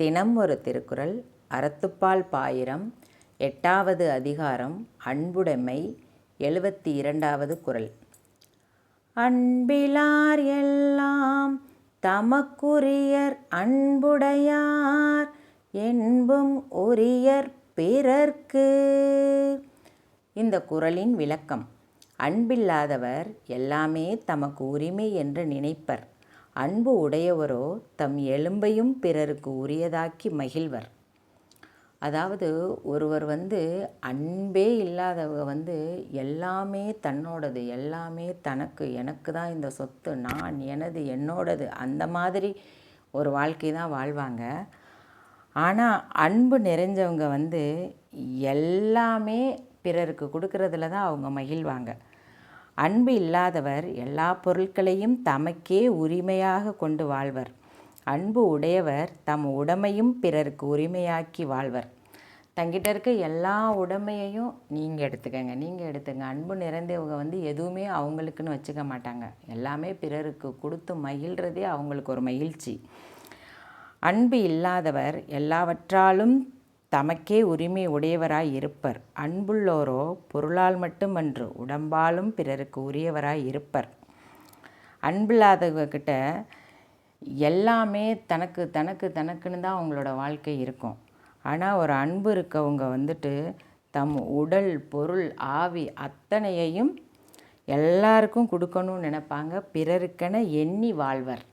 தினம் ஒரு திருக்குறள் அறத்துப்பால் பாயிரம் எட்டாவது அதிகாரம் அன்புடைமை எழுபத்தி இரண்டாவது குறள் அன்பிலார் எல்லாம் தமக்குரியர் அன்புடையார் என்பும் உரியர் பிறர்க்கு. இந்த குறளின் விளக்கம் அன்பில்லாதவர் எல்லாமே தமக்கு உரிமை என்று நினைப்பர். அன்பு உடையவரோ தம் எலும்பையும் பிறருக்கு உரியதாக்கி மகிழ்வர். அதாவது ஒருவர் வந்து அன்பே இல்லாதவங்க வந்து எல்லாமே தன்னோடது எல்லாமே தனக்கு எனக்கு தான் இந்த சொத்து நான் எனது என்னோடது அந்த மாதிரி ஒரு வாழ்க்கை தான் வாழ்வாங்க. ஆனால் அன்பு நிறைஞ்சவங்க வந்து எல்லாமே பிறருக்கு கொடுக்கறதுல தான் அவங்க மகிழ்வாங்க. அன்பு இல்லாதவர் எல்லா பொருட்களையும் தமக்கே உரிமையாக கொண்டு வாழ்வர். அன்பு உடையவர் தம் உடமையும் பிறருக்கு உரிமையாக்கி வாழ்வர். தங்கிட்ட இருக்க எல்லா உடமையையும் நீங்கள் எடுத்துக்கங்க. நீங்கள் எடுத்துங்க. அன்பு நிறைந்தவங்க வந்து எதுவுமே அவங்களுக்குன்னு வச்சுக்க மாட்டாங்க. எல்லாமே பிறருக்கு கொடுத்து மகிழ்கிறதே அவங்களுக்கு ஒரு மகிழ்ச்சி. அன்பு இல்லாதவர் எல்லாவற்றாலும் தமக்கே உரிமை உடையவராய் இருப்பர். அன்புள்ளோரோ பொருளால் மட்டுமன்று உடம்பாலும் பிறருக்கு உரியவராய் இருப்பர். அன்பில்லாதவர்கிட்ட எல்லாமே தனக்கு தனக்கு தனக்குன்னு தான் அவங்களோட வாழ்க்கை இருக்கும். ஆனால் ஒரு அன்பு இருக்கவங்க வந்துட்டு தம் உடல் பொருள் ஆவி அத்தனையையும் எல்லாருக்கும் கொடுக்கணும்னு நினைப்பாங்க. பிறருக்கென எண்ணி வாழ்வர்.